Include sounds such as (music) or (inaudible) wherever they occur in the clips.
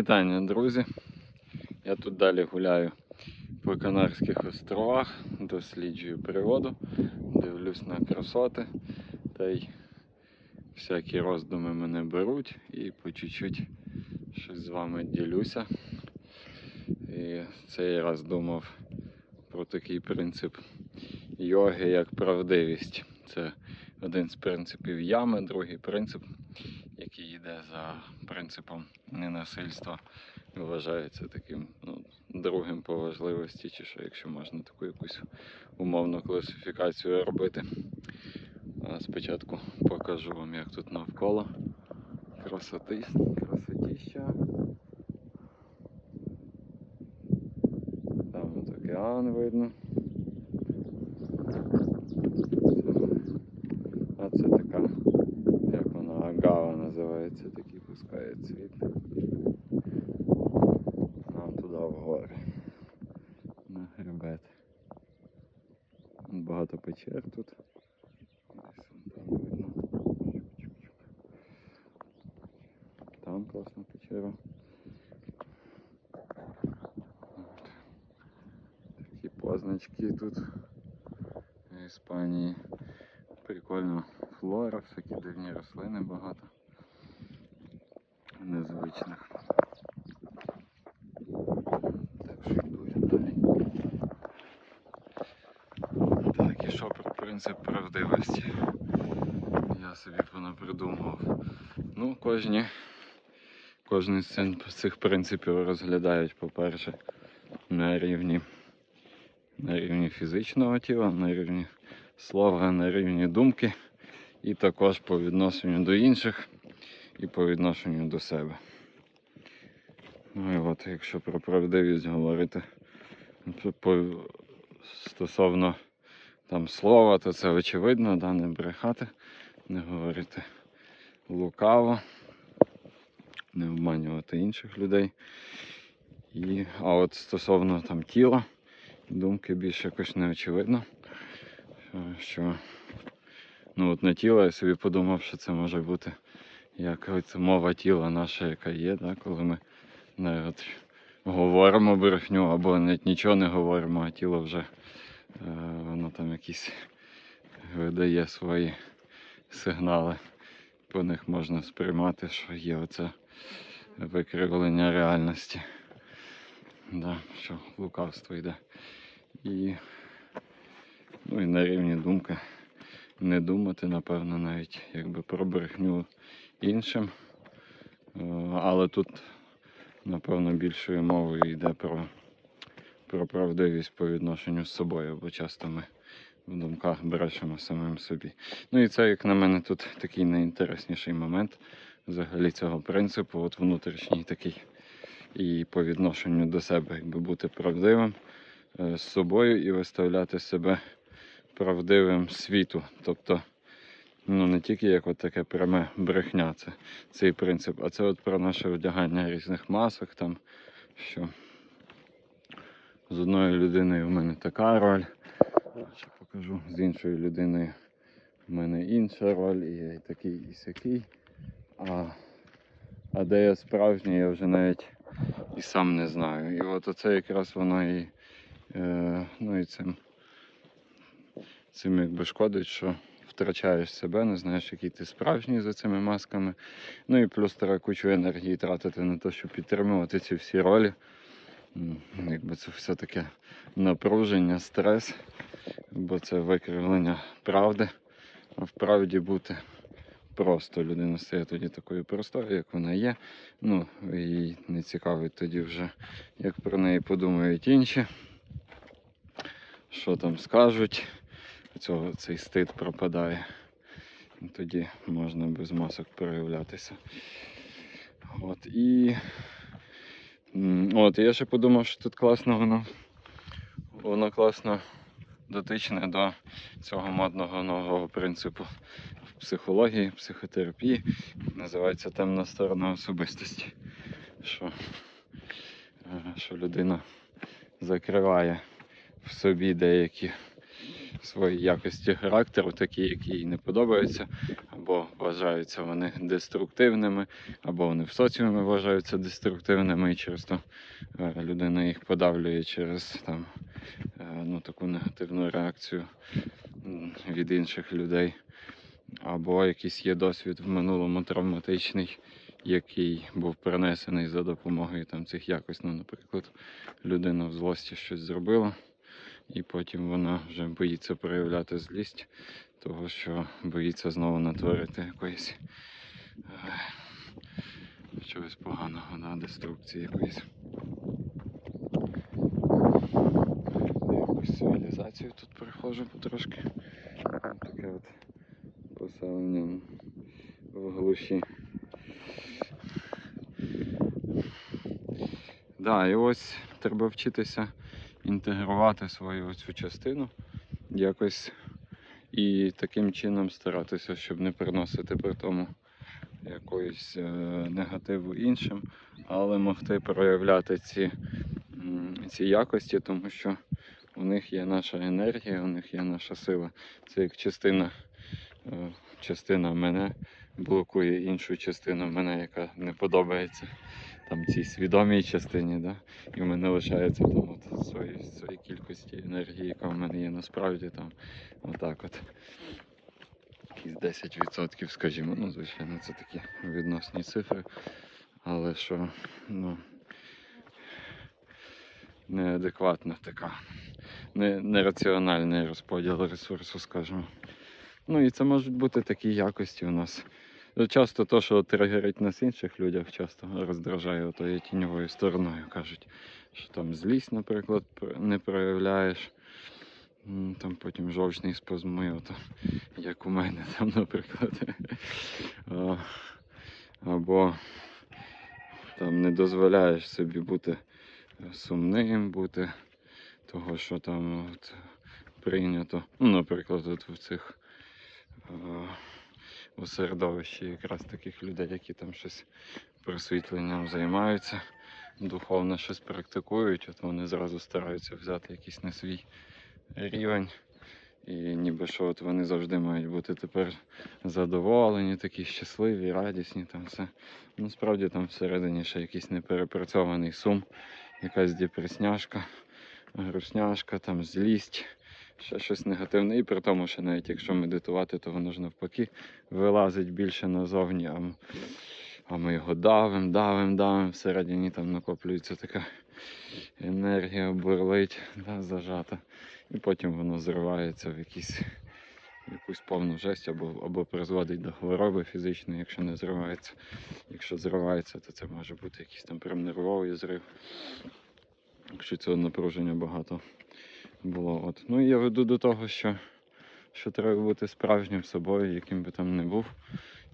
вітання, друзі. Я тут далі гуляю по Канарських островах, досліджую природу, дивлюсь на красоти та й всякі роздуми мене беруть і по чуть-чуть щось з вами ділюся. І цей раз думав про такий принцип йоги, як правдивість. Це один з принципів ями, другий принцип, який йде за принципом ненасильства, вважається таким ну, другим по важливості, чи що, якщо можна таку якусь умовну класифікацію робити. А спочатку покажу вам, як тут навколо. Красоти, красотіща. Там от океан видно. А це така, як вона, агава називається, такий пускає цвіт. Нам туди в гори. На хребет. Багато печер тут. Там класна печера. Такі позначки тут в Іспанії. Прикольно флора, всякі дивні рослини багато. Незвичних. Так що йду я далі. Так, і про принцип правдивості? Я собі понапридумував. Ну, кожні, кожен з цих принципів розглядають, по-перше, на рівні, на рівні фізичного тіла, на рівні слова, на рівні думки, і також по відношенню до інших і по відношенню до себе. Ну і от, якщо про правдивість говорити стосовно там слова, то це очевидно, да, не брехати, не говорити лукаво, не обманювати інших людей. І, а от стосовно там тіла, думки більш якось не очевидно. Що- Що ну от на тіло я собі подумав, що це може бути як от мова тіла наша, яка є, да, коли ми от, говоримо брехню або навіть нічого не говоримо, а тіло вже е, воно там якісь видає свої сигнали. По них можна сприймати, що є оце викривлення реальності. Да, що лукавство йде. І, ну, і на рівні думки не думати, напевно, навіть якби про брехню іншим. Е, Але тут, напевно, більшою мовою йде про, про правдивість по відношенню з собою, бо часто ми в думках брешемо самим собі. Ну і це, як на мене, тут такий найінтересніший момент взагалі цього принципу, от внутрішній такий. І по відношенню до себе, якби бути правдивим е, з собою і виставляти себе правдивим світу. Тобто, ну не тільки як от таке пряме брехня, це цей принцип, а це от про наше вдягання різних масок, там, що з одною людиною в мене така роль, ще покажу, з іншою людиною в мене інша роль, і я і такий, і сякий. А, а де я справжній, я вже навіть і сам не знаю. І от оце якраз воно і, е, ну, і цим, цим якби шкодить, що втрачаєш себе, не знаєш, який ти справжній за цими масками. Ну і плюс треба кучу енергії тратити на те, щоб підтримувати ці всі ролі. Якби це все таке напруження, стрес, бо це викривлення правди. А в правді бути просто людина стає тоді такою простою, як вона є. Ну, їй не цікавить тоді вже, як про неї подумають інші, що там скажуть. Цього цей стид пропадає. Тоді можна без масок проявлятися. От і. От, я ще подумав, що тут класно воно. Воно класно дотичне до цього модного нового принципу в психології, психотерапії. Називається темна сторона особистості. Що, е, що людина закриває в собі деякі свої якості характеру, такі, які їй не подобаються, або вважаються вони деструктивними, або вони в соціумі вважаються деструктивними, і через то е, людина їх подавлює через там, е, ну, таку негативну реакцію від інших людей. Або якийсь є досвід в минулому травматичний, який був перенесений за допомогою там, цих якось. Ну, наприклад, людина в злості щось зробила, і потім вона вже боїться проявляти злість, того що боїться знову натворити якоїсь е, чогось поганого, да, деструкції якоїсь. Якусь цивілізацію тут переходжу потрошки. Таке от поселення в глуші. Да, і ось треба вчитися інтегрувати свою цю частину якось і таким чином старатися, щоб не приносити при тому якоїсь е, негативу іншим, але могти проявляти ці, ці якості, тому що у них є наша енергія, у них є наша сила. Це як частина, е, частина мене блокує іншу частину мене, яка не подобається там цій свідомій частині, да? і в мене лишається там от свої, свої кількості енергії, яка в мене є насправді там отак от. Якісь 10%, скажімо, ну, звичайно, це такі відносні цифри, але що, ну, неадекватна така, не, нераціональний розподіл ресурсу, скажімо. Ну і це можуть бути такі якості у нас. Ну, Часто то, що тригерить нас інших людях, часто роздражає отою тіньовою стороною. Кажуть, що там злість, наприклад, не проявляєш. Там потім жовчний спазми, ото, як у мене, там, наприклад. (laughs) Або там не дозволяєш собі бути сумним, бути того, що там от, прийнято. Ну, наприклад, от в цих е, у середовищі якраз таких людей, які там щось просвітленням займаються, духовно щось практикують, от вони зразу стараються взяти якийсь на свій рівень. І ніби що от вони завжди мають бути тепер задоволені, такі щасливі, радісні, там все. Насправді там всередині ще якийсь неперепрацьований сум, якась депресняшка, грушняшка, там злість, ще щось негативне. І при тому, що навіть якщо медитувати, то воно ж навпаки вилазить більше назовні, а, а ми його давим, давим, давим, всередині там накоплюється така енергія, бурлить, да, зажата. І потім воно зривається в якісь, якусь повну жесть або, або призводить до хвороби фізичної, якщо не зривається. Якщо зривається, то це може бути якийсь там прям нервовий зрив. Якщо цього напруження багато було. От. Ну і я веду до того, що, що треба бути справжнім собою, яким би там не був.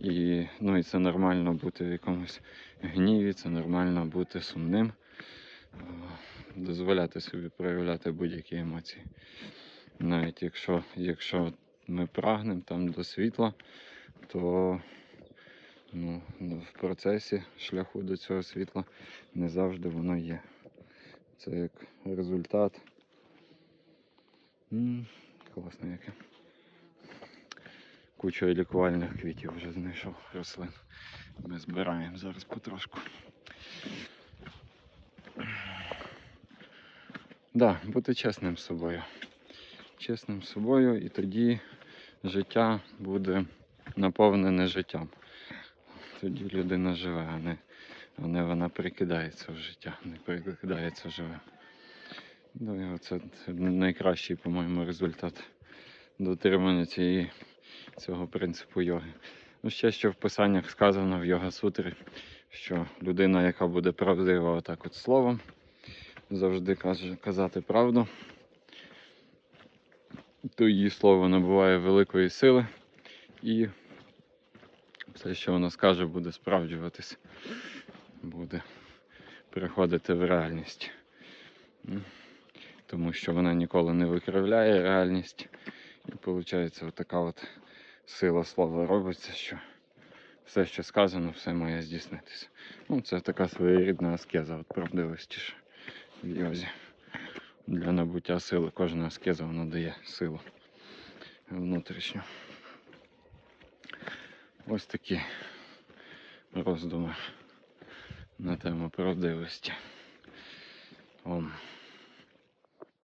І, ну, і це нормально бути в якомусь гніві, це нормально бути сумним, е, дозволяти собі проявляти будь-які емоції. Навіть якщо, якщо ми прагнемо там до світла, то ну, в процесі шляху до цього світла не завжди воно є. Це як результат. Класно яке. Кучу лікувальних квітів вже знайшов рослин. Ми збираємо зараз потрошку. Да, бути чесним з собою. Чесним з собою, і тоді життя буде наповнене життям. Тоді людина живе, а не, а не вона прикидається в життя, не прикидається живе. Це найкращий, по-моєму, результат дотримання цієї, цього принципу йоги. Ну, ще що в писаннях сказано в йога сутрі, що людина, яка буде правдива отак от словом, завжди каже казати правду, то її слово набуває великої сили і все, що вона скаже, буде справджуватись, буде переходити в реальність. Тому що вона ніколи не викривляє реальність. І виходить, така от сила слова робиться, що все, що сказано, все має здійснитися. Ну, це така своєрідна аскеза, от правдивості ж в йозі. Для набуття сили кожна аскеза вона дає силу. внутрішню. Ось такі роздуми на тему правдивості. Вон